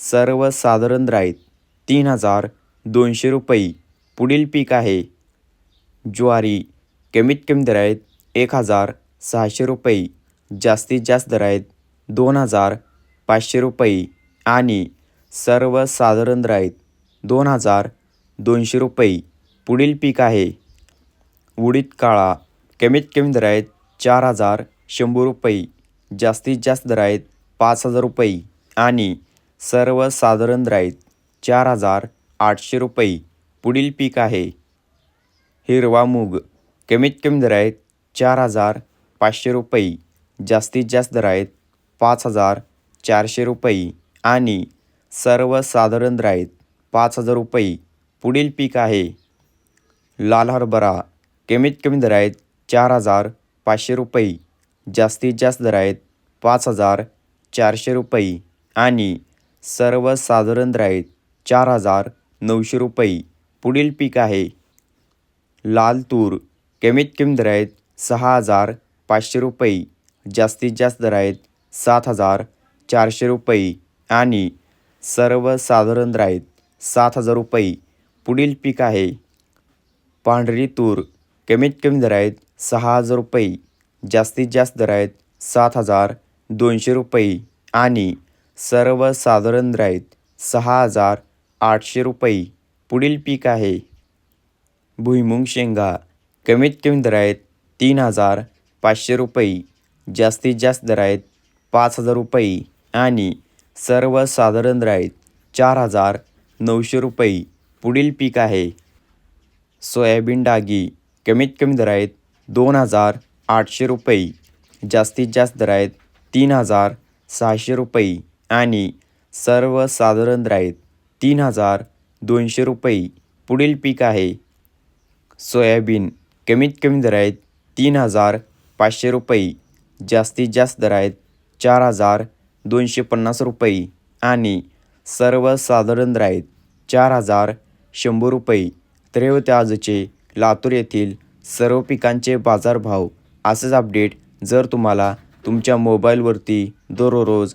सर्वसाधारण दर तीन हजार दोनशे रुपये. पुढील पीक आहे. ज्वारी कमीत कमी दर आहेत एक हजार सहाशे रुपये. जास्तीत जास्त दर आहेत दोन हजार पाचशे रुपये. आणि सर्वसाधारण दर दोन हजार दोनशे रुपये. पुढील पीक आहे. उडीद काळा कमीत कमी दर आहेत चार हजार शंभर रुपये. जास्तीत जास्त दर आहेत पाच हजार रुपये. आणि सर्वसाधारण राईत चार हजार आठशे रुपये पुढील पीक आहे. हिरवा मूग कमीत कमी दर आहेत चार हजार पाचशे रुपये जास्तीत जास्त दर आहेत पाच हजार चारशे रुपये आणि सर्वसाधारण दर पाच हजार रुपये पुढील पीक आहे. लाल हरभरा कमीत कमी दर आहेत चार हजार पाचशे रुपये जास्तीत जास्त दर आहेत पाच हजार चारशे रुपये आणि सर्वसाधारण दर आहेत चार हजार नऊशे रुपये. पुढील पीक आहे. लाल तूर कमीत कमी दर आहेत सहा हजार पाचशे रुपये. जास्तीत जास्त दर आहेत सात हजार चारशे रुपये. आणि सर्वसाधारण दर सात हजार रुपये. पुढील पीक आहे. पांढरी तूर कमीत कमी दर आहेत सहा हजार रुपये. जास्तीत जास्त दर आहेत सात हजार दोनशे रुपये. आणि सर्वसाधारण दर सहा हजार आठशे रुपये पुढील पीक आहे. भुईमुंग शेंगा कमीत कमी दर आहेत तीन हजार पाचशे रुपये जास्तीत जास्त दर आहेत पाच हजार रुपये आणि सर्वसाधारण दर चार हजार नऊशे रुपये पुढील पीक आहे. सोयाबीन डागी कमीत कमी दर आहेत दोन हजार आठशे रुपये जास्तीत जास्त दर आहेत तीन हजार सहाशे रुपये आणि सर्वसाधारण दर आहेत तीन हजार दोनशे रुपये पुढील पीक आहे. सोयाबीन कमीत कमी दर आहेत तीन हजार पाचशे रुपये जास्तीत जास्त दर आहेत चार हजार दोनशे पन्नास रुपये आणि सर्वसाधारण दर आहेत चार हजार शंभर रुपये. तर हे होते आजचे लातूर येथील सर्व पिकांचे बाजारभाव असेच अपडेट जर तुम्हाला तुमच्या मोबाईलवरती दररोज